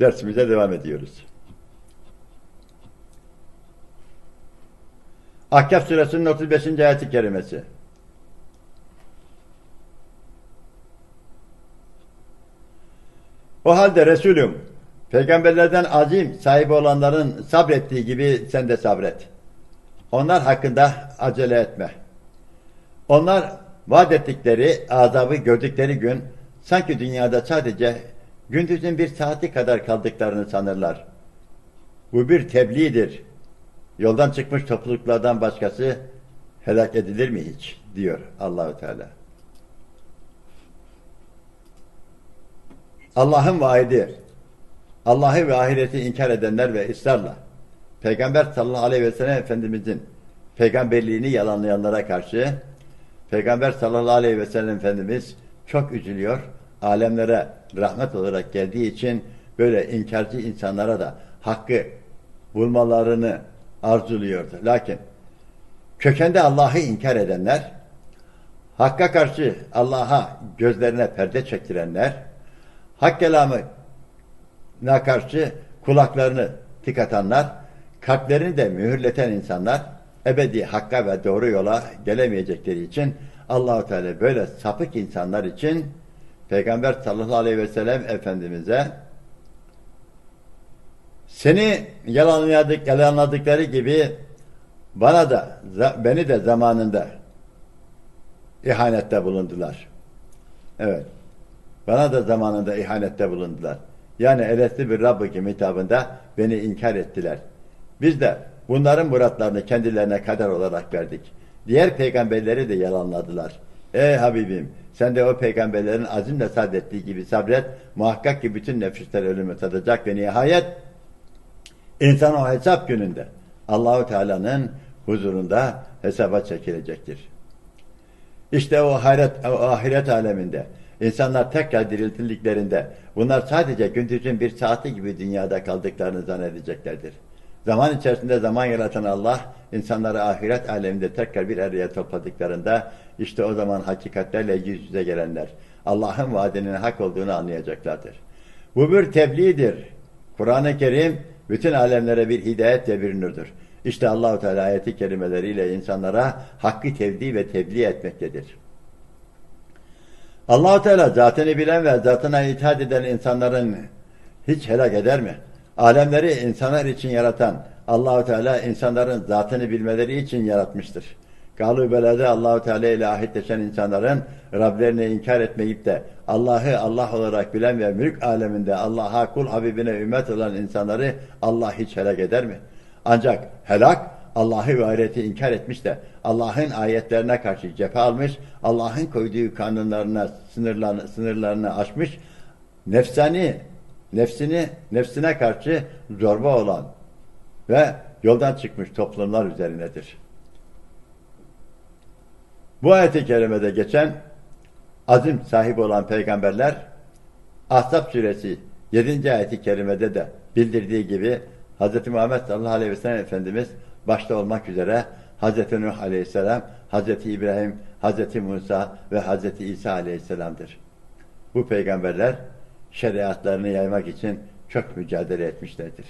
dersimize devam ediyoruz. Ahkaf suresinin 35. ayet-i kerimesi. O halde Resulüm, peygamberlerden azim sahibi olanların sabrettiği gibi sen de sabret. Onlar hakkında acele etme. Onlar vaat ettikleri azabı gördükleri gün sanki dünyada sadece gündüzün bir saati kadar kaldıklarını sanırlar. Bu bir tebliğdir. Yoldan çıkmış topluluklardan başkası helak edilir mi hiç? diyor Allahü Teala. Allah'ın vaadi, Allah'ı ve ahireti inkar edenler ve ısrarla Peygamber sallallahu aleyhi ve sellem Efendimizin peygamberliğini yalanlayanlara karşı Peygamber sallallahu aleyhi ve sellem Efendimiz çok üzülüyor. Alemlere rahmet olarak geldiği için böyle inkarcı insanlara da hakkı bulmalarını arzuluyordu. Lakin kökende Allah'ı inkar edenler, Hakka karşı Allah'a gözlerine perde çektirenler, hak kelamına karşı kulaklarını tıkatanlar, kalplerini de mühürleten insanlar, ebedi hakka ve doğru yola gelemeyecekleri için Allahu Teala böyle sapık insanlar için Peygamber sallallahu aleyhi ve sellem Efendimiz'e seni yalanladık, yalanladıkları gibi bana da beni de zamanında ihanette bulundular. Evet. Bana da zamanında ihanette bulundular. Yani elesti bir Rabbim hitabında beni inkar ettiler. Biz de bunların muratlarını kendilerine kader olarak verdik. Diğer peygamberleri de yalanladılar. Ey Habibim sen de o peygamberlerin azimle sabrettiği gibi sabret. Muhakkak ki bütün nefisler ölümü tadacak ve nihayet insan o hesap gününde Allahu Teala'nın huzurunda hesaba çekilecektir. İşte o ahiret, o ahiret aleminde insanlar tekrar diriltildiklerinde bunlar sadece gündüzün bir saati gibi dünyada kaldıklarını zannedeceklerdir. Zaman içerisinde zaman yaratan Allah insanları ahiret aleminde tekrar bir araya topladıklarında işte o zaman hakikatlerle yüz yüze gelenler Allah'ın vaadinin hak olduğunu anlayacaklardır. Bu bir tebliğdir. Kur'an-ı Kerim bütün alemlere bir hidayet ve bir nurdur. İşte Allahu Teala ayeti kerimeleriyle insanlara hakkı tevdi ve tebliğ etmektedir. Allahu Teala zatını bilen ve zatına itaat eden insanların hiç helak eder mi? Alemleri insanlar için yaratan Allahu Teala insanların zatını bilmeleri için yaratmıştır. Galubelerde Allahu Teala ile ahitleşen insanların Rablerini inkar etmeyip de Allah'ı Allah olarak bilen ve mülk aleminde Allah'a kul Habibine ümmet olan insanları Allah hiç helak eder mi? Ancak helak Allah'ı ve ahireti inkar etmiş de Allah'ın ayetlerine karşı cephe almış, Allah'ın koyduğu kanunlarına, sınırlarını, sınırlarını aşmış, nefsani, nefsini, nefsine karşı zorba olan ve yoldan çıkmış toplumlar üzerinedir. Bu ayet-i kerimede geçen azim sahibi olan peygamberler Ahzab suresi 7. ayet-i kerimede de bildirdiği gibi Hz. Muhammed sallallahu aleyhi ve sellem Efendimiz başta olmak üzere Hz. Nuh aleyhisselam, Hz. İbrahim, Hz. Musa ve Hz. İsa aleyhisselamdır. Bu peygamberler şeriatlarını yaymak için çok mücadele etmişlerdir.